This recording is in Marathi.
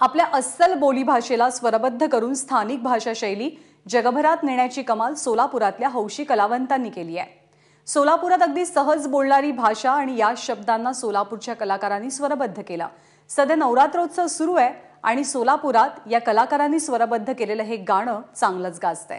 आपल्या अस्सल बोलीभाषेला स्वरबद्ध करून स्थानिक भाषा शैली जगभरात नेण्याची कमाल सोलापुरातल्या हौशी कलावंतांनी केली आहे. सोलापुरात अगदी सहज बोलणारी भाषा आणि या शब्दांना सोलापूरच्या कलाकारांनी स्वरबद्ध केलं. सध्या नवरात्रोत्सव सुरू आहे आणि सोलापुरात या कलाकारांनी स्वरबद्ध केलेलं हे गाणं चांगलंच गाजतंय.